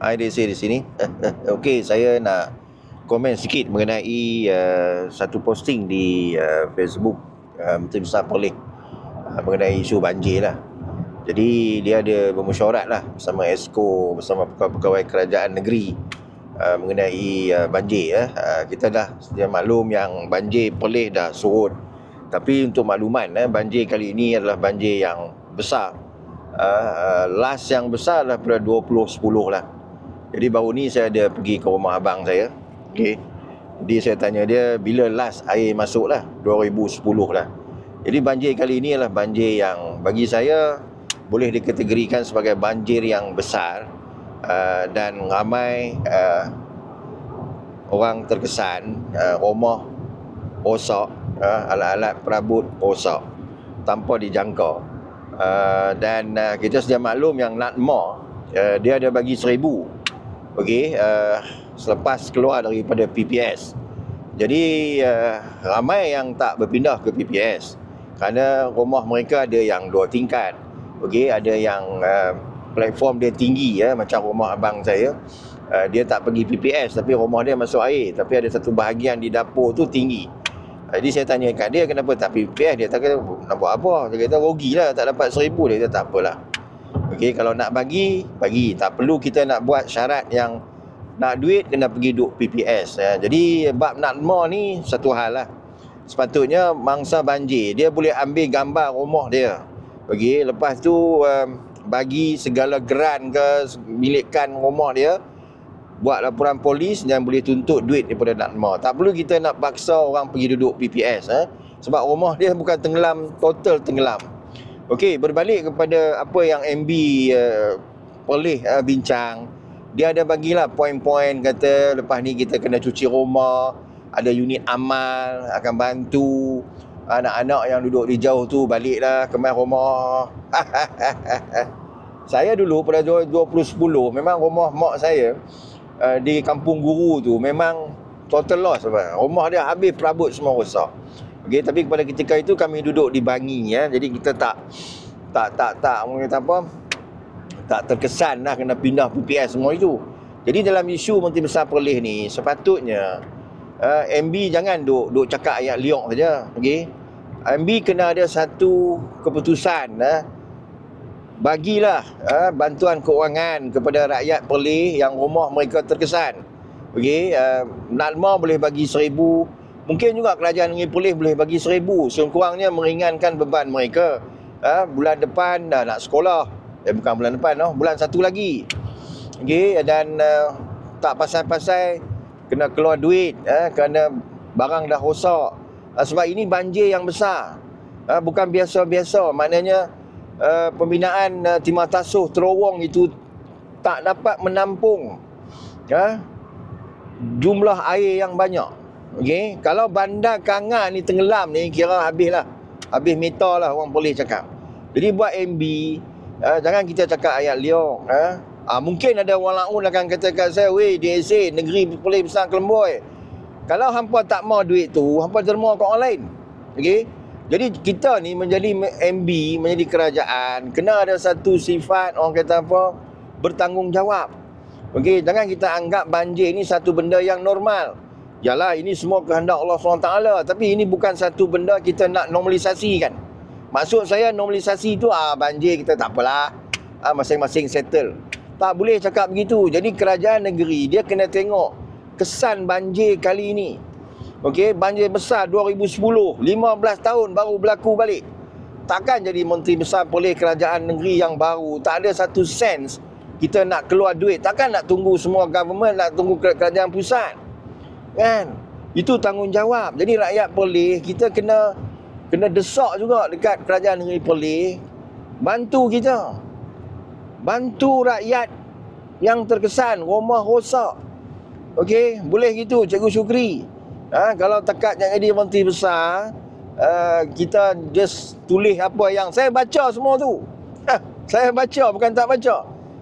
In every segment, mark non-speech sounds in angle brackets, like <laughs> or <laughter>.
Hai Desi di sini. <laughs> Okey, saya nak komen sikit mengenai uh, satu posting di uh, Facebook uh, Menteri Besar Perlis uh, mengenai isu banjir lah. Jadi dia ada bermesyuarat lah bersama ESCO, bersama pegawai kerajaan negeri uh, mengenai uh, banjir. Ya. Uh, kita dah sedia maklum yang banjir Perlis dah surut. Tapi untuk makluman, eh, banjir kali ini adalah banjir yang besar. Uh, uh, last yang besar adalah pada 2010 lah. Jadi baru ni saya ada pergi ke rumah abang saya. Okey. Jadi saya tanya dia bila last air masuk lah. 2010 lah. Jadi banjir kali ini adalah banjir yang bagi saya boleh dikategorikan sebagai banjir yang besar uh, dan ramai uh, orang terkesan uh, rumah rosak, uh, alat-alat perabot rosak tanpa dijangka. Uh, dan uh, kita sedia maklum yang NATMA uh, dia ada bagi seribu okey uh, selepas keluar daripada PPS jadi uh, ramai yang tak berpindah ke PPS kerana rumah mereka ada yang dua tingkat. Okey ada yang uh, platform dia tinggi ya macam rumah abang saya. Uh, dia tak pergi PPS tapi rumah dia masuk air. Tapi ada satu bahagian di dapur tu tinggi. Jadi saya tanya kat dia kenapa tak PPS dia tak kata nak buat apa? Dia kata rugilah tak dapat seribu. Dia kata tak apalah Okey, kalau nak bagi, bagi. Tak perlu kita nak buat syarat yang nak duit kena pergi duk PPS. Ya. Jadi bab nak more ni satu hal lah. Sepatutnya mangsa banjir, dia boleh ambil gambar rumah dia. Okey, lepas tu um, bagi segala geran ke milikkan rumah dia buat laporan polis dan boleh tuntut duit daripada Natma. Tak perlu kita nak paksa orang pergi duduk PPS eh. Sebab rumah dia bukan tenggelam, total tenggelam. Okey, berbalik kepada apa yang MB uh, boleh uh, bincang. Dia ada bagilah poin-poin kata lepas ni kita kena cuci rumah, ada unit amal akan bantu anak-anak yang duduk di jauh tu baliklah ke mai rumah. <laughs> saya dulu pada 2010 memang rumah mak saya uh, di kampung guru tu memang total loss apa. Rumah dia habis perabot semua rosak. Okey, tapi pada ketika itu kami duduk di Bangi ya. Jadi kita tak tak tak tak kata apa? Tak terkesan lah kena pindah PPS semua itu. Jadi dalam isu Menteri Besar Perlis ni sepatutnya uh, MB jangan duk duk cakap ayat liok saja, okey? MB kena ada satu keputusan uh, bagilah uh, bantuan keuangan kepada rakyat Perlis yang rumah mereka terkesan. Okey, uh, Natma boleh bagi seribu Mungkin juga kerajaan negeri polis boleh bagi seribu. Sekurang-kurangnya meringankan beban mereka. Ha, bulan depan dah nak sekolah. Eh bukan bulan depan, no? bulan satu lagi. Okay, dan uh, tak pasal-pasal kena keluar duit. Ha, kerana barang dah rosak. Ha, sebab ini banjir yang besar. Ha, bukan biasa-biasa. Maknanya uh, pembinaan uh, timah tasuh terowong itu tak dapat menampung ha, jumlah air yang banyak. Okey, kalau bandar Kangan ni tenggelam ni kira habislah. Habis meter lah orang boleh cakap. Jadi buat MB, uh, jangan kita cakap ayat liok. Uh. Uh, mungkin ada orang lain akan kata kat saya, weh DSA, negeri boleh besar kelemboi. Kalau hampa tak mau duit tu, hampa terima ke orang lain. Okey? Jadi kita ni menjadi MB, menjadi kerajaan, kena ada satu sifat orang kata apa? Bertanggungjawab. Okey, jangan kita anggap banjir ni satu benda yang normal. Yalah ini semua kehendak Allah SWT Tapi ini bukan satu benda kita nak normalisasi kan Maksud saya normalisasi tu ah banjir kita tak apalah. Ah, Masing-masing settle. Tak boleh cakap begitu. Jadi kerajaan negeri dia kena tengok Kesan banjir kali ini. Okey, banjir besar 2010 15 tahun baru berlaku balik. Takkan jadi menteri besar boleh kerajaan negeri yang baru. Tak ada satu sense kita nak keluar duit. Takkan nak tunggu semua government Nak tunggu kerajaan pusat kan? Itu tanggungjawab. Jadi rakyat Perlis kita kena kena desak juga dekat kerajaan negeri Perlis. Bantu kita. Bantu rakyat yang terkesan rumah rosak. Okey boleh gitu cikgu Syukri. Ha, kalau tekat nak jadi menteri besar uh, kita just tulis apa yang saya baca semua tu. Ha, saya baca bukan tak baca.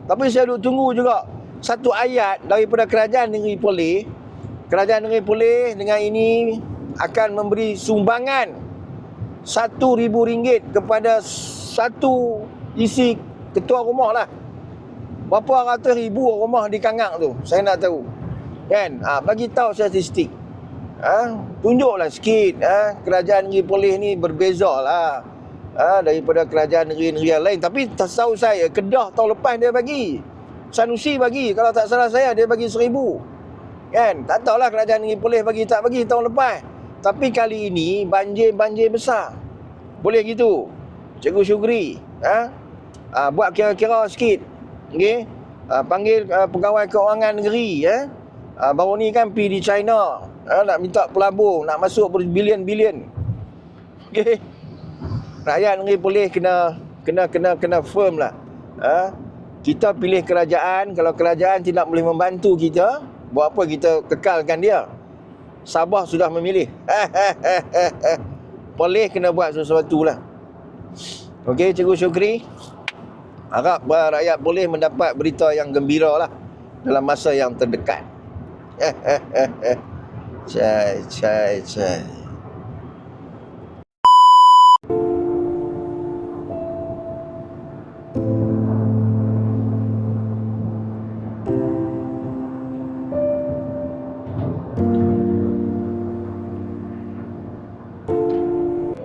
Tapi saya duk tunggu juga satu ayat daripada kerajaan negeri Perlis kerajaan negeri pulih dengan ini akan memberi sumbangan RM1,000 kepada satu isi ketua rumah lah. Berapa ratus ribu rumah di Kangak tu? Saya nak tahu. Kan? Ha, bagi tahu statistik. Ha? Tunjuklah sikit. Ha? Kerajaan negeri Perlis ni berbeza lah. Ha? Daripada kerajaan negeri-negeri yang lain. Tapi tahu saya, Kedah tahun lepas dia bagi. Sanusi bagi. Kalau tak salah saya, dia bagi seribu. Kan? Tak tahulah kerajaan negeri Perlis bagi tak bagi tahun lepas. Tapi kali ini, banjir-banjir besar. Boleh gitu. Cikgu Syugri. Ha? Ha, buat kira-kira sikit. Okey. Uh, panggil uh, pegawai keuangan negeri ya. Uh, baru ni kan pergi di China. Uh, nak minta pelabur, nak masuk berbilion-bilion. Okey. Rakyat negeri boleh kena kena kena kena firm lah. Uh, kita pilih kerajaan, kalau kerajaan tidak boleh membantu kita, buat apa kita kekalkan dia? Sabah sudah memilih. <laughs> boleh kena buat sesuatu lah. Okey, Cikgu Syukri. Harap rakyat boleh mendapat berita yang gembira lah dalam masa yang terdekat. <laughs> cai, cai, cai.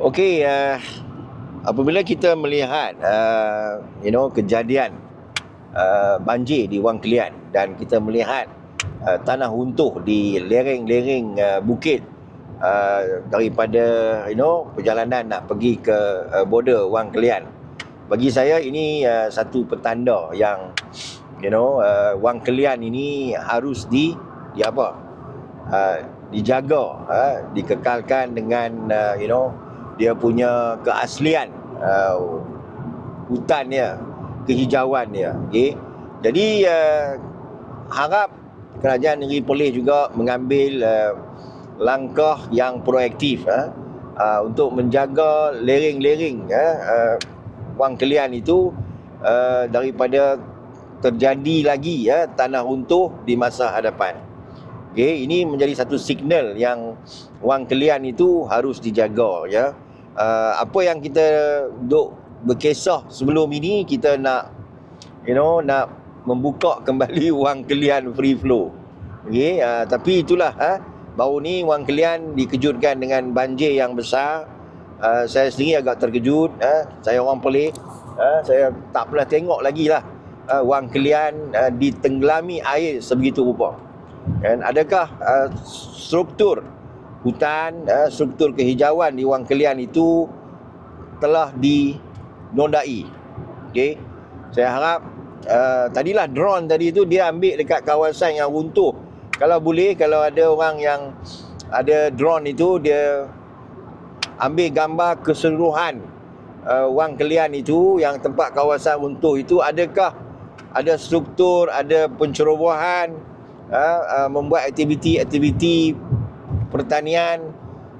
Okey, uh, apabila kita melihat uh, you know kejadian uh, banjir di Wang Kelian dan kita melihat uh, tanah runtuh di lereng-lereng uh, bukit uh, daripada you know perjalanan nak pergi ke uh, border Wang Kelian bagi saya ini uh, satu petanda yang you know uh, Wang Kelian ini harus di di apa? Uh, dijaga uh, dikekalkan dengan uh, you know dia punya keaslian uh, hutan dia kehijauan dia okey jadi uh, harap kerajaan negeri Perlis juga mengambil uh, langkah yang proaktif uh, uh, untuk menjaga lereng-lereng uh, uh, Wang Kelian itu uh, daripada terjadi lagi uh, tanah runtuh di masa hadapan. Okey, ini menjadi satu signal yang Wang Kelian itu harus dijaga ya uh, apa yang kita duk berkisah sebelum ini kita nak you know nak membuka <laughs> kembali wang kelian free flow. Okey, uh, tapi itulah ha baru ni wang kelian dikejutkan dengan banjir yang besar. Uh, saya sendiri agak terkejut uh, saya orang pelik uh, saya tak pernah tengok lagi lah uh, wang kelian uh, ditenggelami air sebegitu rupa. Dan adakah uh, struktur hutan, uh, struktur kehijauan di Wang Kelian itu telah dinodai. Okey. Saya harap uh, tadilah drone tadi itu dia ambil dekat kawasan yang runtuh. Kalau boleh kalau ada orang yang ada drone itu dia ambil gambar keseluruhan uh, Wang Kelian itu yang tempat kawasan runtuh itu adakah ada struktur, ada pencerobohan uh, uh, membuat aktiviti-aktiviti pertanian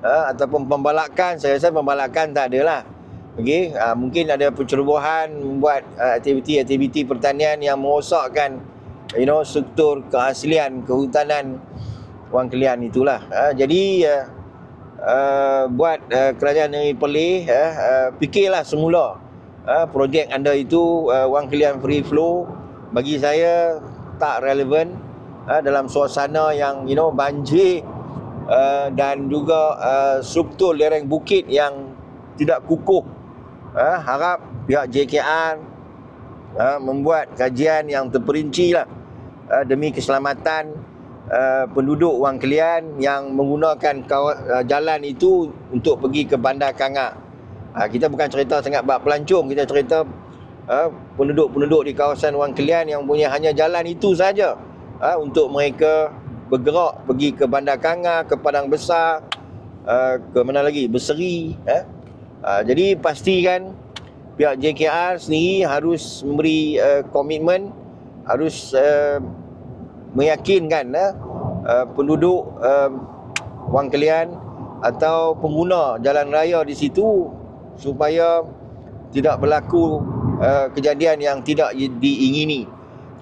uh, ataupun pembalakan. Saya rasa pembalakan tak ada lah okey uh, mungkin ada pencerobohan membuat uh, aktiviti-aktiviti pertanian yang merosakkan you know struktur keaslian kehutanan Wang Kelian itulah. Uh, jadi uh, uh, buat uh, kerajaan negeri Perlis uh, uh, fikirlah semula uh, projek anda itu uh, Wang Kelian Free Flow. Bagi saya tak relevan uh, dalam suasana yang you know banjir uh, dan juga uh, struktur lereng bukit yang tidak kukuh. Uh, harap pihak JKR uh, membuat kajian yang terperinci lah uh, demi keselamatan uh, penduduk Wang Kelian yang menggunakan uh, jalan itu untuk pergi ke Bandar Kangak. Uh, kita bukan cerita sangat bab pelancong, kita cerita uh, penduduk-penduduk di kawasan Wang Kelian yang punya hanya jalan itu saja uh, untuk mereka bergerak pergi ke Bandar Kanga, ke Padang Besar, uh, ke mana lagi? Berseri. Eh? Uh, jadi pastikan pihak JKR sendiri harus memberi uh, komitmen, harus uh, meyakinkan uh, uh, penduduk uh, Wang Kelian atau pengguna jalan raya di situ supaya tidak berlaku uh, kejadian yang tidak diingini.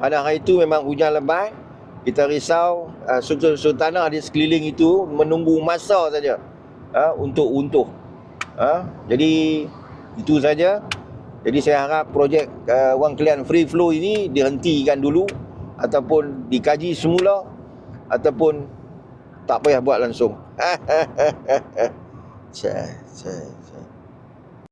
Pada hari itu memang hujan lebat, kita risau uh, tanah di sekeliling itu menunggu masa saja uh, untuk untuh. Uh, jadi itu saja. Jadi saya harap projek uh, Wang Kelian Free Flow ini dihentikan dulu ataupun dikaji semula ataupun tak payah buat langsung. <laughs> Cai, cai.